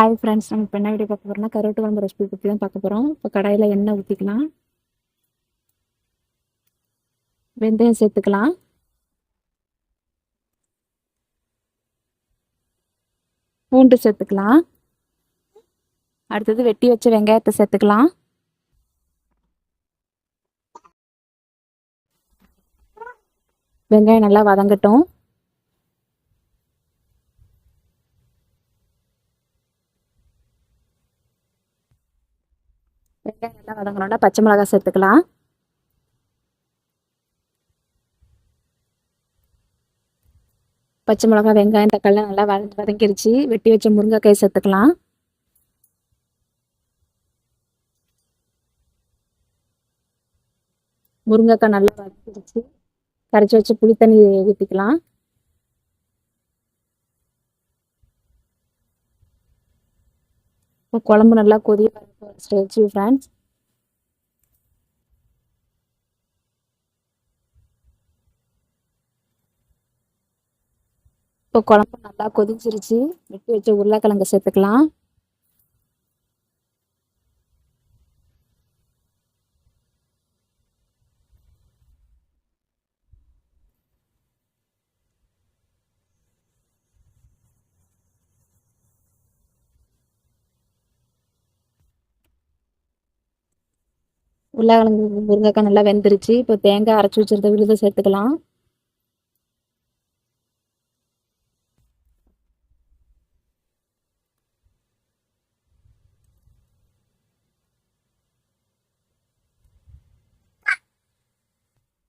Hi friends நம்ம இப்போ என்ன வீடியோ பார்க்க போகிறோம்னா கருவாட்டு குழம்பு ரெசிபி பற்றி தான் பார்க்க போகிறோம் இப்போ கடாயில் எண்ணெய் ஊற்றிக்கலாம் வெந்தயம் சேர்த்துக்கலாம். பூண்டு சேர்த்துக்கலாம். அடுத்தது வெட்டி வச்ச வெங்காயத்தை சேர்த்துக்கலாம். வெங்காயம் நல்லா வதங்கட்டும். வெங்காயம் நல்லா வதங்கணும்னா பச்சை மிளகாய் சேர்த்துக்கலாம். பச்சை மிளகாய் வெங்காயம் தக்காளி நல்லா வத வதங்கிருச்சு. வெட்டி வச்ச முருங்கைக்காய் சேர்த்துக்கலாம். முருங்கைக்காய் நல்லா வதங்கிருச்சு. கரைச்சி வச்சு புளி தண்ணி ஊற்றிக்கலாம் குழம்பு நல்லா கொதி ஸ்டேஜ் ஃப்ரெண்ட்ஸ் இப்போ குழம்பு நல்லா கொதிச்சிருச்சு. வெட்டி வச்ச உருளைக்கிழங்கு சேர்த்துக்கலாம். உருளைக்கிழங்கு முருங்கைக்காய் நல்லா வெந்துருச்சு. இப்போ தேங்காய் அரைச்சி வச்சிருந்த விழுத சேர்த்துக்கலாம்.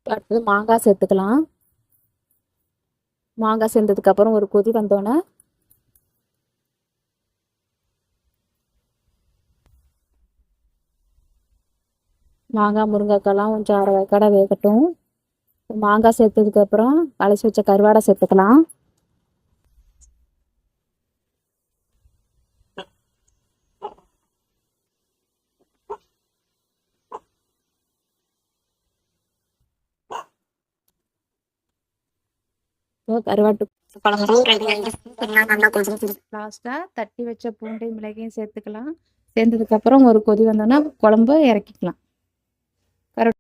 அடுத்தது மாங்காய் சேர்த்துக்கலாம். மாங்காய் சேர்ந்ததுக்கப்புறம் ஒரு கொதி வந்தோடனே மாங்காய் முருங்கைக்காய்லாம் கொஞ்சம் அரை வேக்காடை வேகட்டும். மாங்காய் சேர்த்ததுக்கப்புறம் அலசி வச்ச கருவாடை சேர்த்துக்கலாம். கருவாட்டு குழம்பு தட்டி வச்ச பூண்டையும் மிளகையும் சேர்த்துக்கலாம். சேர்ந்ததுக்கு அப்புறம் ஒரு கொதி வந்தோன்னா குழம்பு இறக்கிக்கலாம்.